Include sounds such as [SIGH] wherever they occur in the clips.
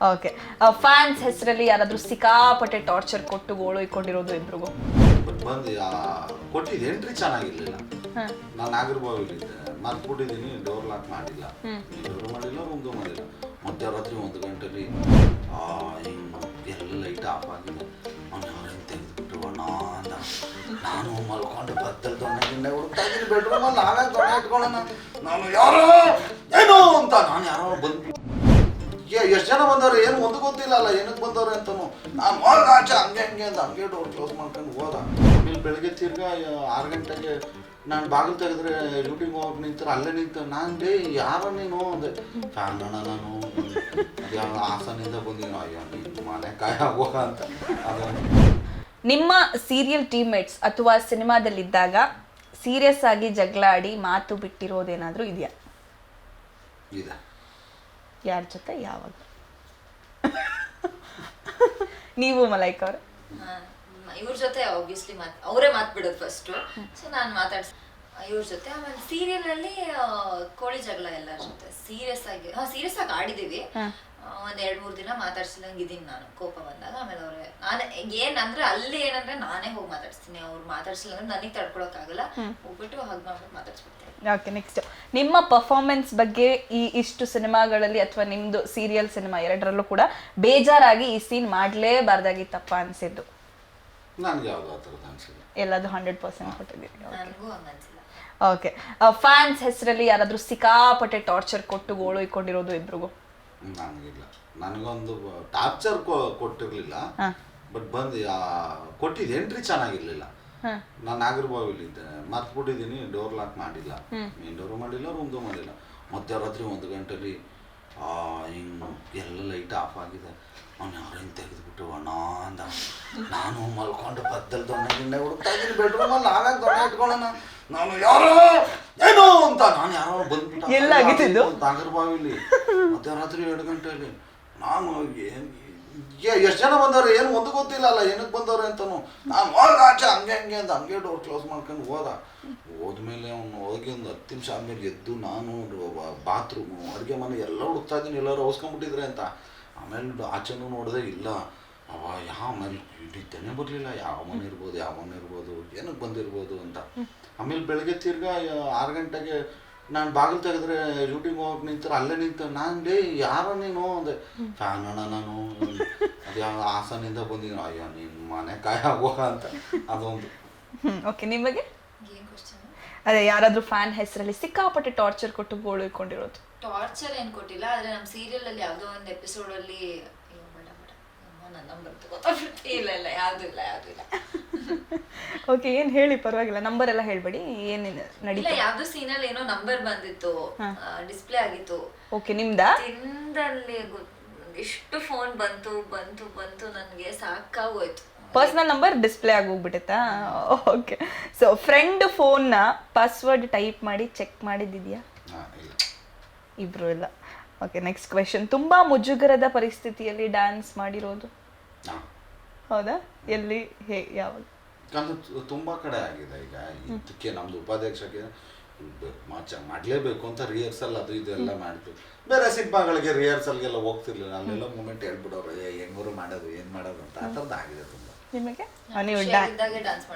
Okay fans ಹೆಸರಲ್ಲಿ ಯಾರಾದರೂ ಸಿಕ್ಕಾಪಟ್ಟೆ ಟಾರ್ಚರ್ ಕೊಟ್ಟು ಗೋಳೊಯ್ಕೊಂಡಿರೋದು ಇಬ್ರಿಗೂ ಬಟ್ ಬಂದು ಕೊಟ್ಟಿದ್ದು ಎಂಟ್ರಿ ಚೆನ್ನಾಗಿರ್ಲಿಲ್ಲ. ನಾನು ನಾಗರಬಾವಿಲಿದ್ದೆ ಮರ್ತ್ಬಿಟ್ಟಿದ್ದೀನಿ ಡೋರ್ ಲಾಕ್ ಮಾಡಿಲ್ಲ. ಡೋರ್ ಮಾಡಿಲ್ಲ ರೂಮ್ದು ಮಾಡಿಲ್ಲ. ಮಧ್ಯರಾತ್ರಿ ಒಂದು ಗಂಟೆಲಿ ಎಲ್ಲ ಲೈಟ್ ಆಫ್ ಆಗಿದೆ. ಅವ್ನು ಅವ್ರನ್ನ ತೆಗೆದುಬಿಟ್ಟು ಅಂದ ನಾನು ಮಲ್ಕೊಂಡು ಬತ್ತಲ್ ಗಿಣ್ಣೆ ಹುಡುಕ್ತಾ ಇದ್ದೀನಿ ಬೆಡ್ರೂಮಲ್ಲಿ ನಾವೇ ದೊಣ್ಣೆ ಇಟ್ಕೊಳ್ಳೋಣ ನಾನು ಯಾರೋ ಏನು ಅಂತ. ನಾನು ಯಾರೋ ಬಂದು ಎಷ್ಟು ಜನ ಬಂದವ್ರು? ಏನು ಒಂದು ಗೊತ್ತಿಲ್ಲ ಅಲ್ಲ ಏನಕ್ಕೆ ಬಂದವ್ರೆ ಅಂತಾನು. ನಾನು ಹೋದ ಆಚೆ ಹಂಗೆ ಹಂಗೆ ಅಂತ ಹಂಗೆ ಡೋರ್ ಕ್ಲೋಸ್ ಮಾಡ್ಕೊಂಡು ಹೋದ. ಇಲ್ಲಿ ಬೆಳಗ್ಗೆ ತಿರ್ಗಾ ಆರು ಗಂಟೆಗೆ ನಾನು ಬಾಗಿಲು ತೆಗೆದ್ರೆ ಡ್ಯೂಟಿಗೆ ಹೋಗಿ ನಿಂತಾರೆ ಅಲ್ಲೇ ನಿಂತು ನಾನು ಬೇ ಯಾರ ನೀನು? ಅಂದೆ. ಫ್ಯಾನ್ ನಾನು. ಯಾವ ಆಸನಿಂದ ಬಂದಿನ. ಅಯ್ಯೋ ನೀನು ಮನೆ ಕಾಯ ಹೋಗ ಅಂತ. ಅದು. ನಿಮ್ಮ ಸೀರಿಯಲ್ ಟೀಮ್ಮೇಟ್ಸ್ ಅಥವಾ ಸಿನಿಮಾದಲ್ಲಿದ್ದಾಗ ಸೀರಿಯಸ್ ಆಗಿ ಜಗಳ ಆಡಿ ಮಾತು ಬಿಟ್ಟಿರೋದೇನಾದರೂ ಇದೆಯಾ? ಇದೆ. ಯಾರ ಜೊತೆ? ಯಾವಾಗ? ನೀವು ಮಲೈಕ್ ಅವ್ರೆ. ಇವ್ರ ಜೊತೆ ಆಬ್ವಿಯಸ್ಲಿ ಮಾತ್ ಅವರೇ ಮಾತ್ ಬಿಡೋದು ಫಸ್ಟ್ ಸೊ ನಾನು ಮಾತಾಡ್ಸ ಇವ್ರ ಜೊತೆ ಆಮೇಲೆ ಸೀರಿಯಲ್ ಅಲ್ಲಿ ಕೋಳಿ ಜಗಳ ಎಲ್ಲರ ಜೊತೆ. ಸೀರಿಯಸ್ ಆಗಿ ಹಾ ಸೀರಿಯಸ್ ಆಗಿ ಆಡಿದೀವಿ. ಒಂದ್ ಎರಡ್ ಮೂರ್ ದಿನ ಮಾತಾಡ್ಸಿದಂಗಿದ್ದೀನಿ ನಾನು. ಕೋಪ ಬಂದಾಗ ಆಮೇಲೆ ಅವ್ರೆ ನಾನೇ ಏನಂದ್ರೆ ಅಲ್ಲಿ ಏನಂದ್ರೆ ನಾನೇ ಹೋಗಿ ಮಾತಾಡ್ಸ್ತೀನಿ. ಅವ್ರು ಮಾತಾಡ್ಸಿಲ್ಲ ಅಂದ್ರೆ ನನಗೆ ತಡ್ಕೊಳಕ್ಕಾಗಲ್ಲ. ಹೋಗ್ಬಿಟ್ಟು ಹಗ್ ಮಾಡ್ಬಿಟ್ಟು ಮಾತಾಡ್ಸ್ಬಿಡ್ತೀನಿ. ಓಕೆ ನೆಕ್ಸ್ಟ್ ನಿಮ್ಮ ಪರ್ಫಾರ್ಮೆನ್ಸ್ ಬಗ್ಗೆ ಈ ಇಷ್ಟು ಸಿನಿಮಾಗಳಲ್ಲಿ ಅಥವಾ ನಿಮ್ದು ಸೀರಿಯಲ್ ಸಿನಿಮಾ ಎರಡರಲ್ಲೂ ಕೂಡ ಬೇಜಾರಾಗಿ ಈ ಸೀನ್ ಮಾಡಲೇಬಾರ್ದಾಗಿತ್ತಪ್ಪ ಅನ್ಸಿದ್ದು? ನನಗೆ ಯಾವುದೋ ಆ ಥರದ್ದು ಅನಿಸಿಲ್ಲ. ಎಲ್ಲದು ಹಂಡ್ರೆಡ್ ಪರ್ಸೆಂಟ್ ಕೊಟ್ಟಿದ್ದೀನಿ ನನಗೂ ಹಂಗನ್ಸಿಲ್ಲ ಓಕೆ ಫ್ಯಾನ್ಸ್ ಹೆಸರಲ್ಲಿ ಯಾರಾದ್ರೂ ಸಿಕ್ಕಾಪಟ್ಟೆ ಟಾರ್ಚರ್ ಕೊಟ್ಟು ಗೋಳು ಇಕ್ಕೊಂಡಿರೋದು ಇಬ್ರಿಗೂ? ನನಗಿಲ್ಲ ನನಗೊಂದು ಟಾರ್ಚರ್ ಕೊಟ್ಟಿರಲಿಲ್ಲ. ಬಟ್ ಬಂದು ಆ, ಕೊಟ್ಟಿದ್ದು ಎಂಟ್ರಿ ಚೆನ್ನಾಗಿರ್ಲಿಲ್ಲ. ನಾನು ನಾಗರಬಾವಿಲಿದ್ದೆ. ಮರ್ತ್ಬಿಟ್ಟಿದ್ದೀನಿ ಡೋರ್ ಲಾಕ್ ಮಾಡಿಲ್ಲ. ಮೇನ್ ಡೋರು ಮಾಡಿಲ್ಲ ರೂಮ್ದು ಮಾಡಿಲ್ಲ. ಮಧ್ಯರಾತ್ರಿ ಒಂದು ಗಂಟೆಲಿ ಹಿಂಗೆ ಎಲ್ಲ ಲೈಟ್ ಆಫ್ ಆಗಿದೆ. ಅವ್ನು ಅವ್ರನ್ನ ತೆಗೆದುಬಿಟ್ಟು ಅಣ್ಣ ಅಂದ. ನಾನು ಮಲ್ಕೊಂಡು ಬದ್ದಲ್ ದೊಣ್ಣೆ ಗಿಣ್ಣೆ ಹುಡುಕ್ತಾ ಇದ್ದೀನಿ ಬೆಡ್ರೂಮಲ್ಲಿ ನಾವೇ ದೊಣ್ಣೆ ಇಟ್ಕೊಳ್ಳೋಣ? ನಾನು ಯಾರೋ ಏನು ಅಂತ ನಾನು ಯಾರೋ ಬಂದ್ಬಿಟ್ಟು ಎಲ್ಲಿ ಆಗಿದ್ದು? ನಾಗರಬಾವಿಲಿ ಮಧ್ಯರಾತ್ರಿ ಎರಡು ಗಂಟೆಯಲ್ಲಿ ನಾನು ಏನು ಎಷ್ಟು ಜನ ಬಂದವ್ರೆ ಏನು ಒಂದು ಗೊತ್ತಿಲ್ಲ ಅಲ್ಲ ಏನಕ್ಕೆ ಬಂದವ್ರೆ ಅಂತನು. ನಾನು ಹೋಗ ಆಚೆ ಹಂಗೆ ಹಂಗೆ ಅಂತ ಹಂಗೆ ಡೋರ್ ಕ್ಲೋಸ್ ಮಾಡ್ಕೊಂಡು ಹೋದ. ಹೋದ್ಮೇಲೆ ಅವನು ಹೋಗಿ ಒಂದು ಹತ್ತು ನಿಮಿಷ ಆದ್ಮೇಲೆ ಎದ್ದು ನಾನು ಬಾತ್ರೂಮು ಅಡುಗೆ ಮನೆ ಎಲ್ಲ ಹುಡುಕ್ತಾ ಇದ್ದೀನಿ ಎಲ್ಲರೂ ಹೊಸ್ಕೊಂಡ್ಬಿಟ್ಟಿದ್ರೆ ಅಂತ. ಆಮೇಲೆ ಆಚೆನೂ ನೋಡಿದೆ ಇಲ್ಲ. ಅವ ಯಾವ ಮನೆ ನಿದ್ದೆನೇ ಬರಲಿಲ್ಲ ಯಾವ ಮನೆ ಇರ್ಬೋದು ಯಾವ ಮನೆ ಇರ್ಬೋದು ಏನಕ್ಕೆ ಬಂದಿರ್ಬೋದು ಅಂತ. ಆಮೇಲೆ ಬೆಳಗ್ಗೆ ತಿರ್ಗಾ ಆರು ಗಂಟೆಗೆ ನಾನು ಬಾಗಿಲು ತೆಗೆದ್ರೆ ಡ್ಯೂಟಿಗೆ ಹೋಗಿ ನಿಂತಾರೆ ಅಲ್ಲೇ ನಿಂತ ನಾನು ಡೇ ಯಾರ ನೀನು? ಅಂದೆ. ಫ್ಯಾನ್ ಅಣ್ಣ ನಾನು. ಅದು ಯಾವ ಹಾಸನಿಂದ ಬಂದಿದ್ದೀನಿ ಅಯ್ಯೋ ನಿನ್ನ ಮನೆ ಕಾಯ ಹೋಗ ಅಂತ. ಅದೊಂದು. ಓಕೆ ನಿಮಗೆ ಅದೇ ಯಾರಾದ್ರೂ ಫ್ಯಾನ್ ಹೆಸರಲ್ಲಿ ಸಿಕ್ಕಾಪಟ್ಟೆ ಟಾರ್ಚರ್ ಕೊಟ್ಟು ಗೋಳೊಯ್ಕೊಂಡಿರೋದು ಟಾರ್ಚರ್ ಏನು ಕೊಟ್ಟಿಲ್ಲ ಆದ್ರೆ ನಮ್ಮ ಸೀರಿಯಲ್ ಅಲ್ಲಿ ಯಾವ್ದೋ ಒಂದು ಎಪಿಸೋಡ್ ಅಲ್ಲಿ ಅಯ್ಯೋ ಬೇಡ ಬೇಡ ಅಮ್ಮ ನನ್ನ ನಂಬರ್ ತಗೋತಾ ಇಲ್ಲ ಇಲ್ಲ ಯಾವ್ದು ಇಲ್ಲ ಯಾವ್ದು ಇಲ್ಲ. ಓಕೆ ಏನ್ ಹೇಳಿ ಪರವಾಗಿಲ್ಲ. ನಂಬರ್ ಎಲ್ಲ ಹೇಳ್ಬೇಡಿ. ಏನೇನು ಇಲ್ಲ ನಡೀತಾ ಯಾವ್ದೋ ಸೀನ್ ಅಲ್ಲಿ ಏನೋ ನಂಬರ್ ಬಂದಿತ್ತು. ಡಿಸ್ಪ್ಲೇ ಆಗಿತ್ತು. ಓಕೆ ನಿಮ್ದಾ? ತಿಂದಲ್ಲಿ ಎಷ್ಟು ಫೋನ್ ಬಂತು ಬಂತು ಬಂತು ನನಗೆ ಸಾಕಾಗೋಯ್ತು. ಪರ್ಸನಲ್ ನಂಬರ್ ಡಿಸ್ಪ್ಲೇ ಆಗಿ ಓಕೆ ಸೊ ಫ್ರೆಂಡ್ ಫೋನ್ನ ಪಾಸ್ವರ್ಡ್ ಟೈಪ್ ಮಾಡಿ ಚೆಕ್ ಮಾಡಿದ್ದಿದ್ಯಾ? ಹಾಂ ಇಲ್ಲ. ಇಬ್ರು ಇಲ್ಲ. ಓಕೆ ನೆಕ್ಸ್ಟ್ ಕ್ವೆಶನ್ ತುಂಬಾ ಮುಜುಗರದ ಪರಿಸ್ಥಿತಿಯಲ್ಲಿ ಡ್ಯಾನ್ಸ್ ಮಾಡಿರೋದು? ಹಾಂ. ಹೌದಾ? ಎಲ್ಲಿ ಹೇ ಯಾವಾಗ? ಅದು ತು- ತುಂಬಾ ಕಡೆ ಆಗಿದೆ ಈಗ. ಇದಕ್ಕೆ ನಮ್ದು ಉಪಾಧ್ಯಕ್ಷಕ್ಕೆ ಮಾಚ ಮಾಡಲೇಬೇಕು ಅಂತ ರಿಹರ್ಸಲ್ ಅದು ಇದೆಲ್ಲ ಮಾಡ್ತೀವಿ. ಬೇರೆ ಸಿನಿಮಾಗಳಿಗೆ ರಿಹರ್ಸಲ್ಗೆಲ್ಲ ಹೋಗ್ತಿರ್ಲಿಲ್ಲ. ಅಲ್ಲೆಲ್ಲ ಮೂಮೆಂಟ್ ಹೇಳ್ಬಿಡೋರು ಹೆಂಗರು ಹೆಂಗೂರು ಮಾಡೋದು ಏನು ಮಾಡೋದು ಅಂತ ಆ ಥರದ್ದು ಆಗಿದೆ ತುಂಬ. ನಿಮಗೆ? ನೀವು ಡ್ಯಾನ್ಸ್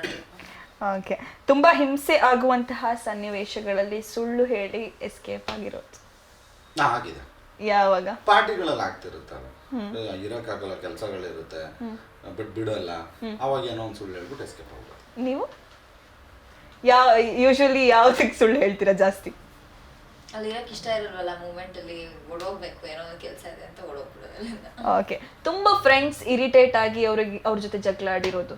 ಓಕೆ ತುಂಬ ಹಿಂಸೆ ಆಗುವಂತಹ ಸನ್ನಿವೇಶಗಳಲ್ಲಿ ಸುಳ್ಳು ಹೇಳಿ ಎಸ್ಕೇಪ್ ಆಗಿರೋದು. ಆಗಿದೆ. ಯಾವಾಗ? ಪಾರ್ಟಿಗಳಲ್ಲಿ ಆಗ್ತಿರುತ್ತಲ್ಲ ಇರೋಕ್ಕಾಗಲ್ಲ ಕೆಲಸಗಳಿರುತ್ತೆ. ಬಿಟ್ ಬಿಡಲ್ಲ. ಅವಾಗ ಏನೋ ಒಂದು ಸುಳ್ಳು ಹೇಳ್ಬಿಟ್ಟು ಎಸ್ಕೇಪ್ ಹೋಗ್ಬೋದು. ನೀವು? ಯಾವ ಯೂಶಲಿ ಯಾವ್ದಕ್ಕೆ ಸುಳ್ಳು ಹೇಳ್ತೀರಾ ಜಾಸ್ತಿ? ಅಲ್ಲಿ ಇರಕ್ಕೆ ಇಷ್ಟ ಇರಲ್ವಲ್ಲ ಮೂಮೆಂಟ್ ಅಲ್ಲಿ ಓಡೋಗ್ಬೇಕು ಏನೋ ಒಂದು ಕೆಲಸ ಇದೆ ಅಂತ ಓಡೋಗ್ಬಿಡೋದು ಅಲ್ಲಿಂದ. ಓಕೆ ತುಂಬಾ ಫ್ರೆಂಡ್ಸ್ ಇರಿಟೇಟ್ ಆಗಿ ಅವ್ರಿಗೆ ಅವ್ರ ಜೊತೆ ಜಗಳ ಆಡಿರೋದು.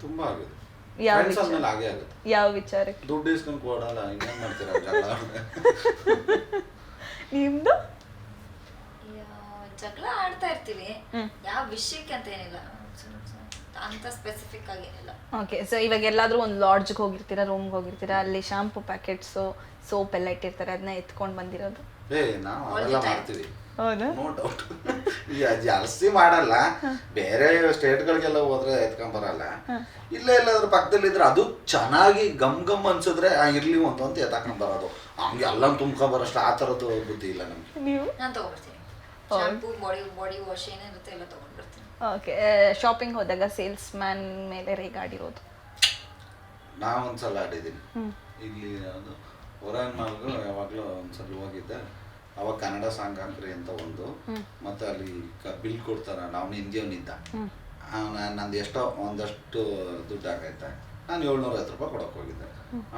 ತುಂಬಾ ಆಗಿದೆ. ಯಾವ ಫ್ರೆಂಡ್ಸ್ ವಿಚಾರ? ಹಾಗೆ ಆಗುತ್ತೆ. ಯಾವ ವಿಚಾರಕ್ಕೆ? ದುಡ್ಡು ಇಸ್ಕೊಂಡು ಕೊಡಲ್ಲ ಇನ್ನೇನು ಮಾಡ್ತೀರಾ ಜಗಳ? [LAUGHS] ನಿಮ್ದು? ಜಗಳ ಆಡ್ತಾ ಇರ್ತೀವಿ. ಯಾವ ವಿಷಯಕ್ಕೆ ಅಂತ ಏನಿಲ್ಲ. ಅಂತ ಸ್ಪೆಸಿಫಿಕ್ ಆಗಿ ಏನಿಲ್ಲ. ಓಕೆ ಸೊ ಇವಾಗ ಎಲ್ಲಾದ್ರೂ ಒಂದು ಲಾಡ್ಜ್ಗೆ ಹೋಗಿರ್ತೀರಾ ರೂಮ್ಗೆ ಹೋಗಿರ್ತೀರಾ ಅಲ್ಲಿ ಶಾಂಪೂ ಪ್ಯಾಕೆಟ್ಸು ಸೋಪ್ ಎಲ್ಲ ಇಟ್ಟಿರ್ತಾರೆ ಅದನ್ನ ಎತ್ಕೊಂಡು ಬಂದಿರೋದು? ಏ ನಾವು ಅವೆಲ್ಲ ಮಾಡ್ತೀವಿ. ಹೌದಾ? ನೋ ಡೌಟ್ ಜಾಸ್ತಿ ಮಾಡಲ್ಲ. ಬೇರೆ ಸ್ಟೇಟ್ಗಳಿಗೆಲ್ಲ ಹೋದ್ರೆ ಎತ್ಕೊಂಡ್ ಬರಲ್ಲ. ಇಲ್ಲೇ ಎಲ್ಲಾದ್ರೂ ಪಕ್ಕದಲ್ಲಿ ಇದ್ರೆ ಅದು ಚೆನ್ನಾಗಿ ಗಮ್ ಗಮ್ ಅನ್ಸಿದ್ರೆ ಆ, ಇರ್ಲಿ ಒಂದು ಅಂತ ಎತ್ತಾಕೊಂಡ್ ಬರೋದು. ಹಂಗೆ ಎಲ್ಲ ತುಂಬ್ಕೊಂಡ್ ಬರೋಷ್ಟು ಆ ಥರದ್ದು ಬುದ್ಧಿ ಇಲ್ಲ ನಮ್ಗೆ. ನೀವು? ನಾನು ತಗೊಂಡ್ಬರ್ತೀನಿ ಶಾಂಪೂ ಬಾಡಿ ಬಾಡಿ ವಾಶ್ ಏನಿರುತ್ತೆ ಎಲ್ಲ ತಗೊಂಡಿರ್ತೀನಿ ಓಕೆ ಶಾಪಿಂಗ್ ಹೋದಾಗ ಸೇಲ್ಸ್ ಮ್ಯಾನ್ ಮೇಲೆ ರೇಗಾಡಿರೋದು ನಾ ಒಂದ್ಸಲ ಆಡಿದ್ದೀನಿ ಇಲ್ಲಿ ಅದು ಒರಾನ್ ಮಾಲ್ಗೂ ಯಾವಾಗಲೂ ಒಂದ್ಸಲ ಹೋಗಿದ್ದೆ. ಅವಾಗ ಕನ್ನಡ ಸಾಂಗ್ ಹಾಕ್ರಿ ಅಂತ ಒಂದು. ಮತ್ತೆ ಅಲ್ಲಿ ಬಿಲ್ ಕೊಡ್ತಾರ ನಾವು ಹಿಂದಿಯವನಿದ್ದ. ನಂದು ಎಷ್ಟೋ ಒಂದಷ್ಟು ದುಡ್ಡು ಹಾಕೈತೆ ನಾನು ಏಳ್ನೂರ ಐವತ್ತು ರೂಪಾಯಿ ಕೊಡಕ್ಕೆ ಹೋಗಿದ್ದೆ.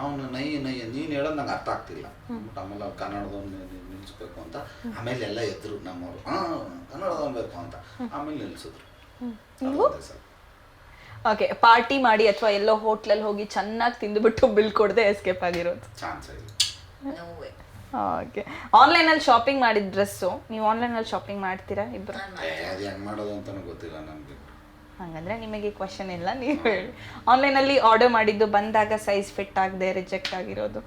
ಅವನು ನೈ ನೈ ನೀನು ಹೇಳೋದು ನಂಗೆ ಅರ್ಥ ಆಗ್ತಿಲ್ಲ. ಬಟ್ ಆಮೇಲೆ ಅವ್ನು ಕನ್ನಡದವ್ನು ನಿಲ್ಲಿಸ್ಬೇಕು ಅಂತ. ಆಮೇಲೆ ಎಲ್ಲ ಎದ್ರು ನಮ್ಮವರು ಹಾಂ ಕನ್ನಡದವ್ನು ಬೇಕು ಅಂತ. ಆಮೇಲೆ ನಿಲ್ಲಿಸಿದ್ರು ಓಕೆ ಪಾರ್ಟಿ ಮಾಡಿ ಅಥವಾ ಎಲ್ಲೋ ಹೋಟ್ಲಲ್ಲಿ ಹೋಗಿ ಚೆನ್ನಾಗಿ ತಿಂದುಬಿಟ್ಟು ಬಿಲ್ ಕೊಡದೆ ಎಸ್ಕೇಪ್ ಆಗಿರೋದು. ಚಾನ್ಸ್ ಇಲ್ಲ. ಓಕೆ. ಆನ್ಲೈನಲ್ಲಿ ಶಾಪಿಂಗ್ ಮಾಡಿದ ಡ್ರೆಸ್ಸು ನೀವು ಆನ್ಲೈನಲ್ಲಿ ಶಾಪಿಂಗ್ ಮಾಡ್ತೀರಾ ಇಬ್ಬರು ಅದು ಹೆಂಗೆ ಮಾಡೋದು ಅಂತಲೂ ಗೊತ್ತಿಲ್ಲ ನನಗೆ. ಹಂಗಂದ್ರೆ ನಿಮಗೆ ಕ್ವಶನ್ ಇಲ್ಲ ನೀವು ಹೇಳಿ. ಆನ್ಲೈನಲ್ಲಿ ಆರ್ಡರ್ ಮಾಡಿದ್ದು ಬಂದಾಗ ಸೈಜ್ ಫಿಟ್ ಆಗದೆ ರಿಜೆಕ್ಟ್ ಆಗಿರೋದು.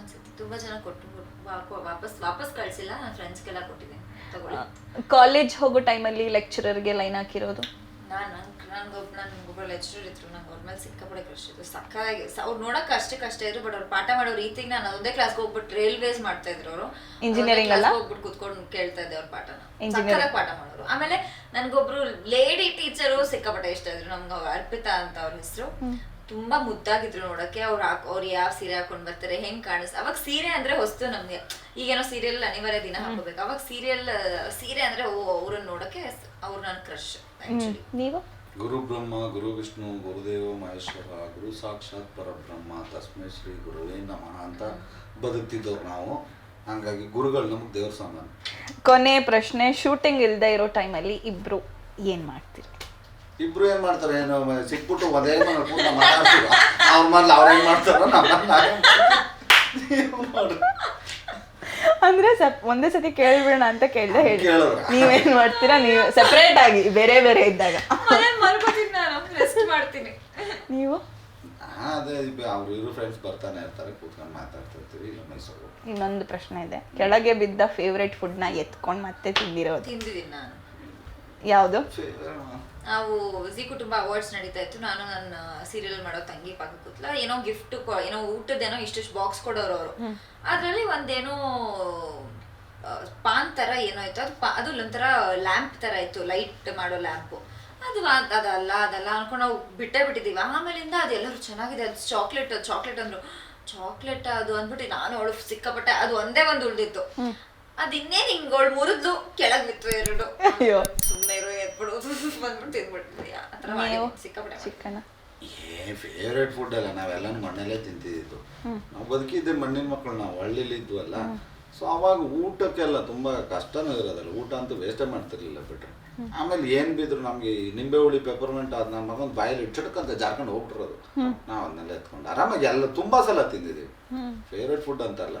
ಅನ್ಸುತ್ತೆ ತುಂಬಾ ಜನ ಕೊಟ್ಟು ಕೊಟ್ಟು ವಾಪ- ವಾಪಸ್ ವಾಪಸ್ ಕಳ್ಸಿಲ್ಲ ನನ್ನ ಫ್ರೆಂಡ್ಸ್ಗೆಲ್ಲ ಕೊಟ್ಟಿದ್ದೀನಿ. ಕಾಲೇಜ್ ಹೋಗೋ ಟೈಮಲ್ಲಿ ಲೆಕ್ಚರರ್ಗೆ ಲೈನ್ ಹಾಕಿರೋದು? ನಾನು? ನನ್ ನನ್ಗೊಬ್ಬ ನನ್ಗೊಬ್ಬ ಲೆಕ್ಚರರ್ ಇದ್ರು ನಂಗೆ ಅವ್ರ ಮೇಲೆ ಸಿಕ್ಕಾಪಡೆ ಕಷ್ಟ ಇತ್ತು ಸಕ್ಕಾಗಿ ಅವ್ರು ನೋಡಕ್ ಅಷ್ಟೇ ಕಷ್ಟ ಇದ್ರು ಬಟ್ ಅವ್ರು ಪಾಠ ಮಾಡೋ ರೀತಿಗೆ ನಾನು ಒಂದೇ ಕ್ಲಾಸ್ಗೆ ಹೋಗ್ಬಿಟ್ಟು ರೈಲ್ವೇಸ್ ಮಾಡ್ತಾ ಇದ್ರು ಅವರು. ಇಂಜಿನಿಯರಿಂಗ್ ಅಲ್ಲ? ಹೋಗ್ಬಿಟ್ಟು ಕುತ್ಕೊಂಡು ಕೇಳ್ತಾ ಇದ್ದೆ ಅವ್ರ ಪಾಠನ. ಸಕ್ಕಾಗಿ ಪಾಠ ಮಾಡೋರು. ಆಮೇಲೆ ನನ್ಗೊಬ್ರು ಲೇಡಿ ಟೀಚರು ಸಿಕ್ಕಾಪಟ್ಟೆ ಇಷ್ಟ ಇದ್ರು. ನಮ್ಗೆ ಅರ್ಪಿತಾ ಅಂತ ಅವ್ರ ಹೆಸರು. ತುಂಬಾ ಮುದ್ದಾಗಿದ್ರು ನೋಡಕ್ಕೆ. ಅವ್ರು ಹಾಕ್ ಅವ್ರು ಯಾವ ಸೀರೆ ಹಾಕೊಂಡ್ ಬರ್ತಾರೆ ಹೆಂಗ್ ಕಾಣಿಸ್ ಅವಾಗ ಸೀರೆ ಅಂದ್ರೆ ಹೊಸ್ತು ನಮ್ಗೆ. ಈಗೇನೋ ಸೀರಿಯಲ್ ಅನಿವಾರ್ಯ ದಿನ ಹಾಕೋಬೇಕು ಅವಾಗ ಸೀರಿಯಲ್ ಸೀರೆ ಅಂದ್ರೆ ಅವ್ರನ್ನ ನೋಡಕ್ಕೆ ಅವ್ರು ನನ್ನ ಕ್ರಶ್ ಆಕ್ಚುಲಿ ನೀವು? ಗುರು ಬ್ರಹ್ಮ ಗುರು ವಿಷ್ಣು ಗುರುದೇವ ಮಹೇಶ್ವರ ಗುರು ಸಾಕ್ಷಾತ್ ಪರಬ್ರಹ್ಮ ತಸ್ಮೈ ಶ್ರೀ ಗುರುವೇ ನಮಃ ಅಂತ ಬದುಕ್ತಿದ್ದವ್ರು ನಾವು. ಹಂಗಾಗಿ ಗುರುಗಳು ನಮಗೆ ದೇವ್ರ ಸಮಾನ ಕೊನೆ ಪ್ರಶ್ನೆ ಶೂಟಿಂಗ್ ಇಲ್ಲದೆ ಇರೋ ಟೈಮಲ್ಲಿ ಇಬ್ರು ಏನ್ ಮಾಡ್ತೀರಿ? ಇಬ್ರು ಏನ್ ಮಾಡ್ತಾರೆ? ಏನು ಸಿಕ್ಬಿಟ್ಟು ಒಂದೇ ಮಾತಾಡ್ತೀರ ಅವ್ರ ಮೊದ್ಲು ಅವ್ರು ಏನ್ ಮಾಡ್ತಾರೋ ಅಂದ್ರೆ ಸಪ್ ಒಂದೇ ಸತಿ ಕೇಳ್ಬಿಡೋಣ ಅಂತ ಕೇಳ್ದೆ ಹೇಳಿ ಕೇಳಿದ್ರ? ನೀವೇನ್ ಮಾಡ್ತೀರಾ? ನೀವು ಸೆಪರೇಟ್ ಆಗಿ ಬೇರೆ ಬೇರೆ ಇದ್ದಾಗ ಮನೆ ಮಲ್ಕೋತೀನಿ ನಾನು ರೆಸ್ಟ್ ಮಾಡ್ತೀನಿ ನೀವು ಅದೇ ಅವ್ರು ಇರೋ ಫ್ರೆಂಡ್ಸ್ ಬರ್ತಾನೆ ಇರ್ತಾರೆ ಕೂತ್ಕೊಂಡು ಮಾತಾಡ್ತಾ ಇರ್ತೀವಿ ಇಲ್ಲ ಮೈಸೂರು ಇನ್ನೊಂದು ಪ್ರಶ್ನೆ ಇದೆ. ಕೆಳಗೆ ಬಿದ್ದ ಫೇವ್ರೆಟ್ ಫುಡ್ನ ಎತ್ಕೊಂಡು ಮತ್ತೆ ತಿಂದಿರೋದು? ತಿಂದಿದ್ದೀನಿ ನಾನು. ಯಾವುದು? ನಾವು ಜಿ ಕುಟುಂಬ ಅವಾರ್ಡ್ಸ್ ನಡೀತಾ ಇತ್ತು. ನಾನು ನನ್ನ ಸೀರಿಯಲ್ ಮಾಡೋ ತಂಗಿ ಪಾಕ ಕೂತ್ಲ ಏನೋ ಗಿಫ್ಟ್ ಏನೋ ಊಟದ್ದೇನೋ ಇಷ್ಟಿಷ್ಟು ಬಾಕ್ಸ್ ಕೊಡೋರು ಅವರು. ಅದರಲ್ಲಿ ಒಂದೇನೋ ಪಾನ್ ತರ ಏನೋ ಇತ್ತು. ಅದು ಪಾ- ಅದು ಒಂಥರ ಲ್ಯಾಂಪ್ ತರ ಇತ್ತು ಲೈಟ್ ಮಾಡೋ ಲ್ಯಾಂಪು ಅದು ಅದಲ್ಲ ಅದಲ್ಲ ಅನ್ಕೊಂಡು ನಾವು ಬಿಟ್ಟೇ ಬಿಟ್ಟಿದೀವಿ ಆಮೇಲಿಂದ ಅದೆಲ್ಲರೂ ಚೆನ್ನಾಗಿದೆ. ಅದು ಚಾಕ್ಲೇಟ್ ಚಾಕ್ಲೇಟ್ ಅಂದ್ರು. ಚಾಕ್ಲೇಟ್ ಅದು ಅಂದ್ಬಿಟ್ಟು ನಾನು ಅವಳು ಸಿಕ್ಕಾಪಟ್ಟೆ ಅದು ಒಂದೇ ಒಂದು ಉಳ್ದಿತ್ತು. ಅದ್ ಇನ್ನೇನ್ ಹಿಂಗೋಳ್ ಮುರಿದ್ಲು ಕೆಳಗ್ ಬಿತ್ತು ಎರಡು. ಅಯ್ಯೋ. ಸುಮ್ಮನೆ ಇರೋ ಎದ್ಬಿಡು. [LAUGHS] ಬಂದ್ಬಿಟ್ಟು ತಿಂದ್ಬಿಟ್ಟಿದ್ವಿ ಆ ಥರ ನೀವು ಮಾಡಿದ್ದೀನಿ, ಸಿಕ್ಕಾಪಟ್ಟೆ. ಚಿಕನ್ ಏ ಫೇವ್ರೇಟ್ ಫುಡ್ ಅಲ್ಲ ನಾವೆಲ್ಲ ಮಣ್ಣಲ್ಲೇ ತಿಂತಿದ್ದು ನಾವು ಬದುಕಿದ್ದೆ ಮಣ್ಣಿನ ಮಕ್ಕಳು ನಾವು ಹಳ್ಳಿಲಿ ಇದ್ವಲ್ಲ. ಸೊ ಅವಾಗ ಊಟಕ್ಕೆಲ್ಲ ತುಂಬಾ ಕಷ್ಟನೂ ಇರೋದಲ್ಲ. ಊಟ ಅಂತೂ ವೇಸ್ಟೇ ಮಾಡ್ತಿರ್ಲಿಲ್ಲ ಬಿಟ್ರೆ. ಆಮೇಲೆ ಏನ್ ಬಿದ್ರು ನಮ್ಗೆ ನಿಂಬೆ ಹುಳಿ ಪೆಪರ್ಮೆಂಟ್ ಅದ್ ನನ್ನ ಮಗನ್ ಬಾಯಲ್ಲಿ ಇಟ್ಚಿಡ್ಕಂತ ಜಾರ್ಕೊಂಡು ಹೋಗ್ಬಿಟ್ಟಿರೋದು. ನಾವ್ ಅದನ್ನೆಲ್ಲ ಎತ್ಕೊಂಡು ಆರಾಮಾಗಿ ಎಲ್ಲ ತುಂಬಾ ಸಲ ತಿಂದಿದೀವಿ. ಫೇವ್ರೇಟ್ ಫುಡ್ ಅಂತಲ್ಲ.